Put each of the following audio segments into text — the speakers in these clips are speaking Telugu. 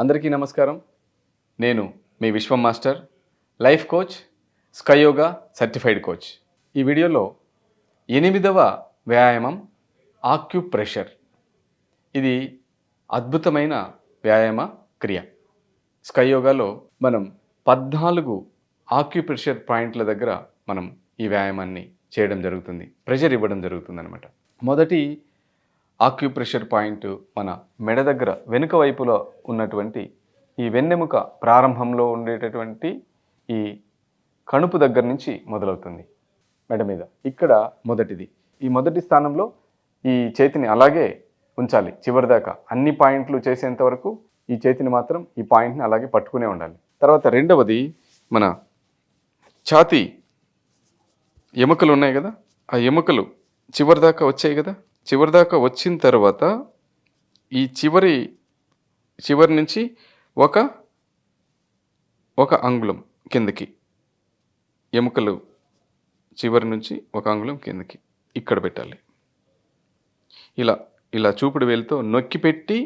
అందరికీ నమస్కారం. నేను మీ Vishwam master life coach SKY yoga certified coach. ఈ వీడియోలో ఎనిమిదవ వ్యాయామం ఆక్యుప్రెషర్. ఇది అద్భుతమైన వ్యాయామ క్రియ. స్కయోగాలో మనం పద్నాలుగు ఆక్యుప్రెషర్ పాయింట్ల దగ్గర మనం ఈ వ్యాయామాన్ని చేయడం జరుగుతుంది. ప్రెషర్ ఇవ్వడం జరుగుతుంది అనమాట మొదటి ఆక్యుప్రెషర్ పాయింట్ మన మెడ దగ్గర వెనుక వైపులో ఉన్నటువంటి ఈ వెన్నెముక ప్రారంభంలో ఉండేటటువంటి ఈ కణుపు దగ్గర నుంచి మొదలవుతుంది మెడ మీద. ఇక్కడ మొదటిది. ఈ మొదటి స్థానంలో ఈ చేతిని అలాగే ఉంచాలి. చివరిదాకా అన్ని పాయింట్లు చేసేంత వరకు ఈ చేతిని మాత్రం ఈ పాయింట్ని అలాగే పట్టుకునే ఉండాలి. తర్వాత రెండవది మన ఛాతీ ఎముకలు ఉన్నాయి కదా? ఆ ఎముకలు చివరిదాకా వచ్చాయి కదా? చివరిదాకా వచ్చిన తర్వాత ఈ చివరి చివరి నుంచి ఒక ఒక అంగుళం కిందకి ఎముకలు చివరి నుంచి ఒక అంగుళం కిందకి ఇక్కడ పెట్టాలి. ఇలా ఇలా చూపుడు వేలుతో నొక్కి పెట్టి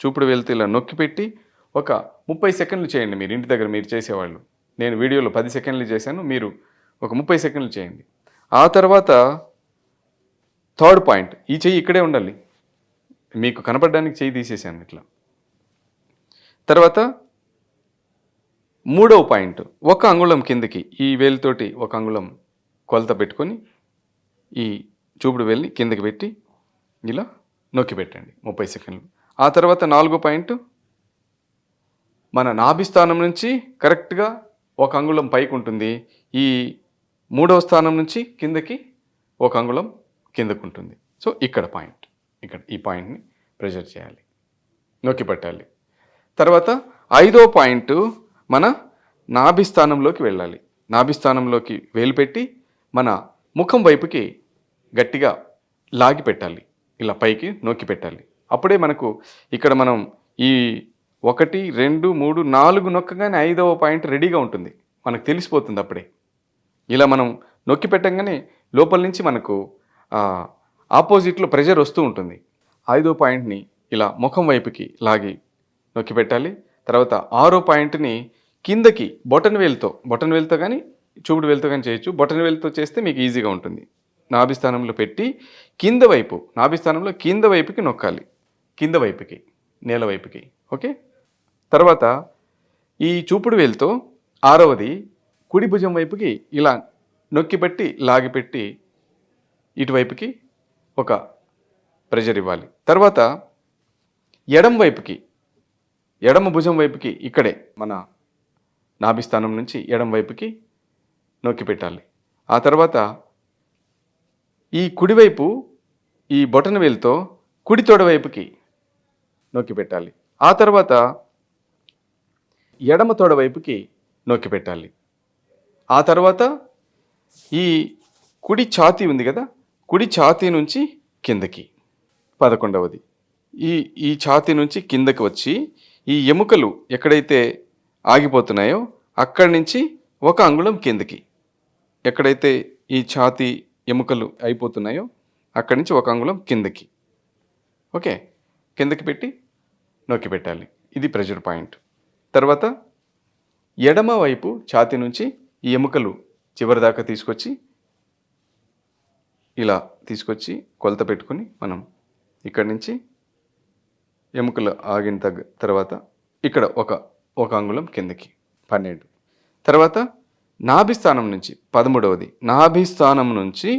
చూపుడు వేలుతో ఇలా నొక్కి పెట్టి ఒక ముప్పై సెకండ్లు చేయండి మీరు. ఇంటి దగ్గర మీరు చేసేవాళ్ళు. నేను వీడియోలో పది సెకండ్లు చేశాను మీరు ఒక ముప్పై సెకండ్లు చేయండి. ఆ తర్వాత థర్డ్ పాయింట్ ఈ చెయ్యి ఇక్కడే ఉండాలి. మీకు కనపడడానికి చెయ్యి తీసేసాను ఇట్లా. తర్వాత మూడవ పాయింట్ ఒక అంగుళం కిందకి ఈ వేలుతోటి ఒక అంగుళం కొలత పెట్టుకొని ఈ చూపుడు వేలిని కిందకి పెట్టి ఇలా నొక్కి పెట్టండి ముప్పై సెకండ్లు. ఆ తర్వాత నాలుగో పాయింట్ మన నాభి స్థానం నుంచి కరెక్ట్గా ఒక అంగుళం పైకి ఉంటుంది ఈ మూడవ స్థానం నుంచి కిందకి ఒక అంగుళం కిందకు ఉంటుంది సో ఇక్కడ పాయింట్. ఇక్కడ ఈ పాయింట్ని ప్రెషర్ చేయాలి. నొక్కి పెట్టాలి. తర్వాత ఐదో పాయింట్ మన నాభిస్థానంలోకి వెళ్ళాలి. నాభిస్థానంలోకి వేలు పెట్టి మన ముఖం వైపుకి గట్టిగా లాగి పెట్టాలి. ఇలా పైకి నొక్కి పెట్టాలి. అప్పుడే మనకు ఇక్కడ మనం ఈ ఒకటి రెండు మూడు నాలుగు నొక్కగానే ఐదవ పాయింట్ రెడీగా ఉంటుంది. మనకు తెలిసిపోతుంది అప్పుడే. ఇలా మనం నొక్కి పెట్టంగానే లోపల నుంచి మనకు ఆపోజిట్లో ప్రెషర్ వస్తూ ఉంటుంది. ఐదో పాయింట్ని ఇలా ముఖం వైపుకి లాగి నొక్కి పెట్టాలి. తర్వాత ఆరో పాయింట్ని కిందకి బొటన్ వేలుతో బొటన్ వేలుతో కానీ చూపుడు వేలుతో కానీ చేయొచ్చు. బొటన్ వేలుతో చేస్తే మీకు ఈజీగా ఉంటుంది. నాభిస్థానంలో పెట్టి కింద వైపు నాభిస్థానంలో కింద వైపుకి నొక్కాలి. కింద వైపుకి నేల వైపుకి ఓకే? తర్వాత ఈ చూపుడు వేలుతో ఆరవది కుడి భుజం వైపుకి ఇలా నొక్కిపెట్టి లాగిపెట్టి ఇటువైపుకి ఒక ప్రెషర్ ఇవ్వాలి. తర్వాత ఎడం వైపుకి ఎడమ భుజం వైపుకి ఇక్కడే మన నాభిస్థానం నుంచి ఎడం వైపుకి నొక్కి పెట్టాలి. ఆ తర్వాత ఈ కుడివైపు ఈ బొటన వేలుతో కుడి తొడ వైపుకి నొక్కి పెట్టాలి. ఆ తర్వాత ఎడమ తొడ వైపుకి నొక్కి పెట్టాలి. ఆ తర్వాత ఈ కుడి ఛాతీ ఉంది కదా కుడి ఛాతీ నుంచి కిందకి. పదకొండవది. ఈ ఈ ఛాతీ నుంచి కిందకి వచ్చి ఈ ఎముకలు ఎక్కడైతే ఆగిపోతున్నాయో అక్కడి నుంచి ఒక అంగుళం కిందకి. ఎక్కడైతే ఈ ఛాతీ ఎముకలు అయిపోతున్నాయో అక్కడి నుంచి ఒక అంగుళం కిందకి. ఓకే? కిందకి పెట్టి నొక్కి పెట్టాలి. ఇది ప్రెషర్ పాయింట్. తర్వాత ఎడమ వైపు ఛాతీ నుంచి ఈ ఎముకలు చివరి దాకా తీసుకొచ్చి ఇలా తీసుకొచ్చి కొలత పెట్టుకుని మనం ఇక్కడి నుంచి ఎముకలు ఆగిన తగ్గ తర్వాత ఇక్కడ ఒక ఒక అంగుళం కిందకి పన్నెండు. తర్వాత నాభిస్థానం నుంచి పదమూడవది. నాభిస్థానం నుంచి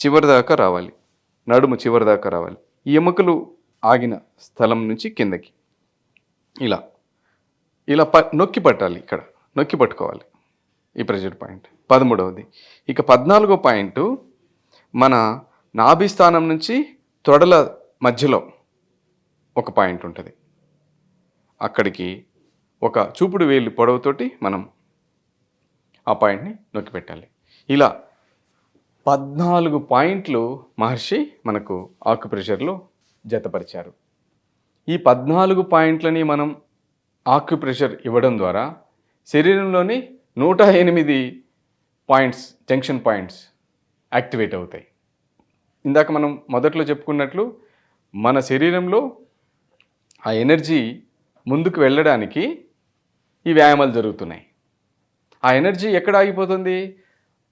చివరి దాకా రావాలి. నడుము చివరి దాకా రావాలి. ఈ ఎముకలు ఆగిన స్థలం నుంచి కిందకి. ఇలా. ఇలా ప నొక్కి పట్టాలి ఇక్కడ. నొక్కి పట్టుకోవాలి. ఈ ప్రెషర్ పాయింట్. పదమూడవది. ఇక పద్నాలుగో పాయింట్ మన నాభి స్థానం నుంచి తొడల మధ్యలో ఒక పాయింట్ ఉంటుంది. అక్కడికి ఒక చూపుడు వేలు పొడవుతోటి మనం ఆ పాయింట్ని నొక్కి పెట్టాలి. ఇలా పద్నాలుగు పాయింట్లు మహర్షి మనకు ఆక్యుప్రెషర్లో జతపరిచారు. ఈ పద్నాలుగు పాయింట్లని మనం ఆక్యుప్రెషర్ ఇవ్వడం ద్వారా శరీరంలోని నూట ఎనిమిది పాయింట్స్ జంక్షన్ పాయింట్స్ యాక్టివేట్ అవుతాయి. ఇందాక మనం మొదట్లో చెప్పుకున్నట్లు మన శరీరంలో ఆ ఎనర్జీ ముందుకు వెళ్ళడానికి ఈ వ్యాయామాలు జరుగుతున్నాయి. ఆ ఎనర్జీ ఎక్కడ ఆగిపోతుంది?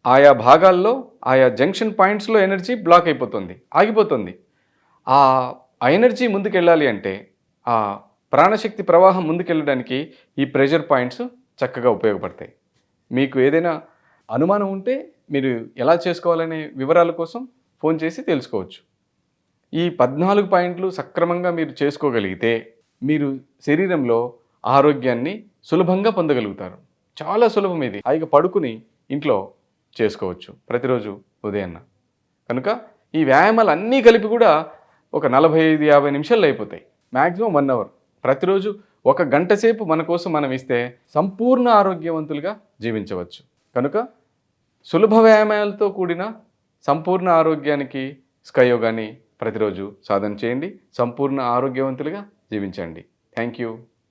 ఆయా భాగాల్లో ఆయా జంక్షన్ పాయింట్స్లో ఎనర్జీ బ్లాక్ అయిపోతుంది ఆగిపోతుంది. ఆ ఎనర్జీ ముందుకు వెళ్ళాలి అంటే ఆ ప్రాణశక్తి ప్రవాహం ముందుకెళ్ళడానికి ఈ ప్రెషర్ పాయింట్స్ చక్కగా ఉపయోగపడతాయి. మీకు ఏదైనా అనుమానం ఉంటే మీరు ఎలా చేసుకోవాలనే వివరాల కోసం ఫోన్ చేసి తెలుసుకోవచ్చు. ఈ పద్నాలుగు పాయింట్లు సక్రమంగా మీరు చేసుకోగలిగితే మీరు శరీరంలో ఆరోగ్యాన్ని సులభంగా పొందగలుగుతారు. చాలా సులభం ఇది. హాయిగా పడుకుని ఇంట్లో చేసుకోవచ్చు. ప్రతిరోజు ఉదయాన్న. కనుక ఈ వ్యాయామాలు అన్నీ కలిపి కూడా ఒక నలభై ఐదు యాభై నిమిషాలు అయిపోతాయి. Maximum one hour. ప్రతిరోజు ఒక గంట సేపు మన కోసం మనం ఇస్తే సంపూర్ణ ఆరోగ్యవంతులుగా జీవించవచ్చు. కనుక సులభ వ్యాయామాలతో కూడిన సంపూర్ణ ఆరోగ్యానికి స్కయోగాన్ని ప్రతిరోజు సాధన చేయండి. సంపూర్ణ ఆరోగ్యవంతులుగా జీవించండి. Thank you